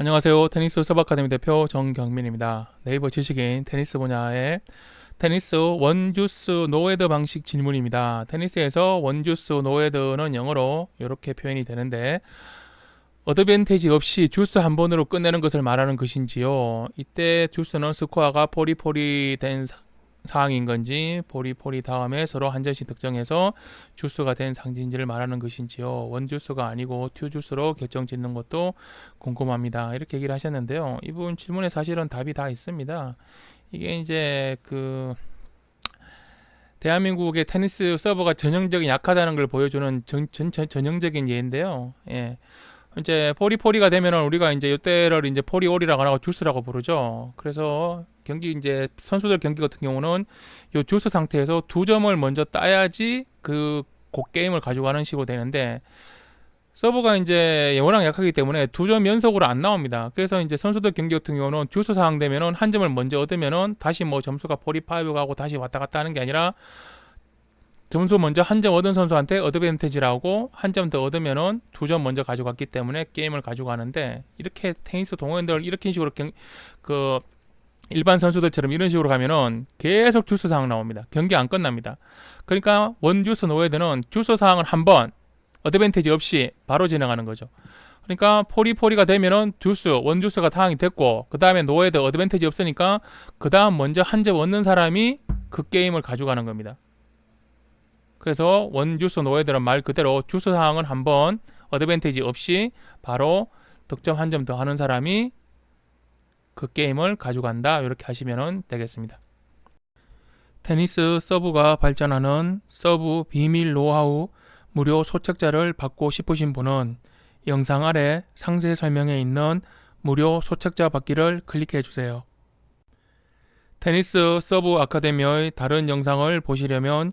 안녕하세요. 테니스 서브아카데미 대표 정경민입니다. 네이버 지식인 테니스 분야의 테니스 원주스 노헤드 방식 질문입니다. 테니스에서 원주스 노헤드는 영어로 이렇게 표현이 되는데 어드밴티지 없이 주스 한 번으로 끝내는 것을 말하는 것인지요. 이때 주스는 스코어가 포리포리 된 사- 상황인 건지 포리포리 다음에 서로 한 점씩 득점해서 주스가 된 상징지를 말하는 것인지요. 원주스가 아니고 튜주스로 결정 짓는 것도 궁금합니다. 이렇게 얘기를 하셨는데요. 이분 질문에 사실은 답이 다 있습니다. 이게 이제 그 대한민국의 테니스 서버가 전형적인 약하다는 걸 보여주는 전, 전, 전, 전형적인 예인데요. 예. 이제 포리포리가 되면은 우리가 이제 이때를 이제 포리올이라고 하고 주스라고 부르죠. 그래서 경기 이제 선수들 경기 같은 경우는 요 주스 상태에서 두 점을 먼저 따야지 그그 게임을 가져가는 식으로 되는데 서버가 이제 워낙 약하기 때문에 두 점 연속으로 안 나옵니다. 그래서 이제 선수들 경기 같은 경우는 주스 상황 되면은 한 점을 먼저 얻으면은 다시 뭐 점수가 포리파이브 가고 다시 왔다 갔다 하는 게 아니라 점수 먼저 한 점 얻은 선수한테 어드밴티지라고 한 점 더 얻으면은 두 점 먼저 가져갔기 때문에 게임을 가져가는데 이렇게 테니스 동호인들 이렇게 식으로 경, 그 일반 선수들처럼 이런 식으로 가면은 계속 주스 상황 나옵니다. 경기 안 끝납니다. 그러니까 원주스 노헤드는 주스 상황을 한 번 어드밴티지 없이 바로 진행하는 거죠. 그러니까 포리포리가 되면은 주스 원주스가 상황이 됐고 그 다음에 노헤드 어드밴티지 없으니까 그 다음 먼저 한 점 얻는 사람이 그 게임을 가져가는 겁니다. 그래서 원주스 노헤드는 말 그대로 주스 상황을 한번 어드밴티지 없이 바로 득점 한 점 더 하는 사람이 그 게임을 가져간다 이렇게 하시면 되겠습니다. 테니스 서브가 발전하는 서브 비밀 노하우 무료 소책자를 받고 싶으신 분은 영상 아래 상세 설명에 있는 무료 소책자 받기를 클릭해 주세요. 테니스 서브 아카데미의 다른 영상을 보시려면